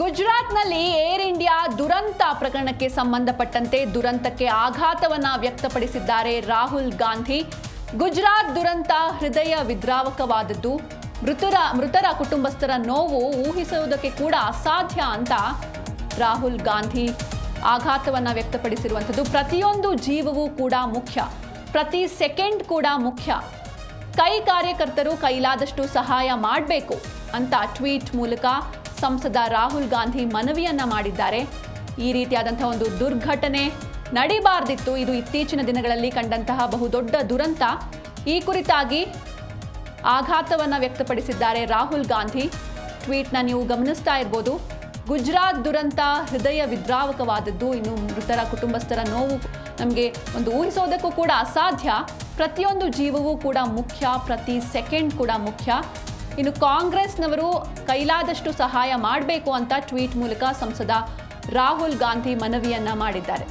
ಗುಜರಾತ್ನಲ್ಲಿ air India ದುರಂತ ಪ್ರಕರಣಕ್ಕೆ ಸಂಬಂಧಪಟ್ಟಂತೆ ದುರಂತಕ್ಕೆ ಆಘಾತವನ್ನ ವ್ಯಕ್ತಪಡಿಸಿದ್ದಾರೆ ರಾಹುಲ್ ಗಾಂಧಿ. ಗುಜರಾತ್ ದುರಂತ ಹೃದಯ ವಿದ್ರಾವಕವಾದದ್ದು. ಮೃತರ ಮೃತರ ಕುಟುಂಬಸ್ಥರ ನೋವು ಊಹಿಸುವುದಕ್ಕೆ ಕೂಡ ಅಸಾಧ್ಯ ಅಂತ ರಾಹುಲ್ ಗಾಂಧಿ ಆಘಾತವನ್ನ ವ್ಯಕ್ತಪಡಿಸಿರುವಂಥದ್ದು. ಪ್ರತಿಯೊಂದು ಜೀವವೂ ಕೂಡ ಮುಖ್ಯ. ಪ್ರತಿ ಸೆಕೆಂಡ್ ಕೂಡ ಮುಖ್ಯ. ಕೈ ಕಾರ್ಯಕರ್ತರು ಕೈಲಾದಷ್ಟು ಸಹಾಯ ಮಾಡಬೇಕು ಅಂತ ಟ್ವೀಟ್ ಮೂಲಕ ಸಂಸದ ರಾಹುಲ್ ಗಾಂಧಿ ಮನವಿಯನ್ನ ಮಾಡಿದ್ದಾರೆ. ಈ ರೀತಿಯಾದಂತಹ ಒಂದು ದುರ್ಘಟನೆ ನಡಿಬಾರ್ದಿತ್ತು. ಇದು ಇತ್ತೀಚಿನ ದಿನಗಳಲ್ಲಿ ಕಂಡಂತಹ ಬಹುದೊಡ್ಡ ದುರಂತ. ಈ ಕುರಿತಾಗಿ ಆಘಾತವನ್ನ ವ್ಯಕ್ತಪಡಿಸಿದ್ದಾರೆ ರಾಹುಲ್ ಗಾಂಧಿ. ಟ್ವೀಟ್ನ ನೀವು ಗಮನಿಸ್ತಾ ಇರ್ಬೋದು. ಗುಜರಾತ್ ದುರಂತ ಹೃದಯ ವಿದ್ರಾವಕವಾದದ್ದು. ಇನ್ನು ಮೃತರ ಕುಟುಂಬಸ್ಥರ ನೋವು ನಮಗೆ ಒಂದು ಊಹಿಸೋದಕ್ಕೂ ಕೂಡ ಅಸಾಧ್ಯ. ಪ್ರತಿಯೊಂದು ಜೀವವೂ ಕೂಡ ಮುಖ್ಯ. ಪ್ರತಿ ಸೆಕೆಂಡ್ ಕೂಡ ಮುಖ್ಯ. ಇನ್ನು ಕಾಂಗ್ರೆಸ್ನವರು ಕೈಲಾದಷ್ಟು ಸಹಾಯ ಮಾಡಬೇಕು ಅಂತ ಟ್ವೀಟ್ ಮೂಲಕ ಸಂಸದ ರಾಹುಲ್ ಗಾಂಧಿ ಮನವಿಯನ್ನ ಮಾಡಿದ್ದಾರೆ.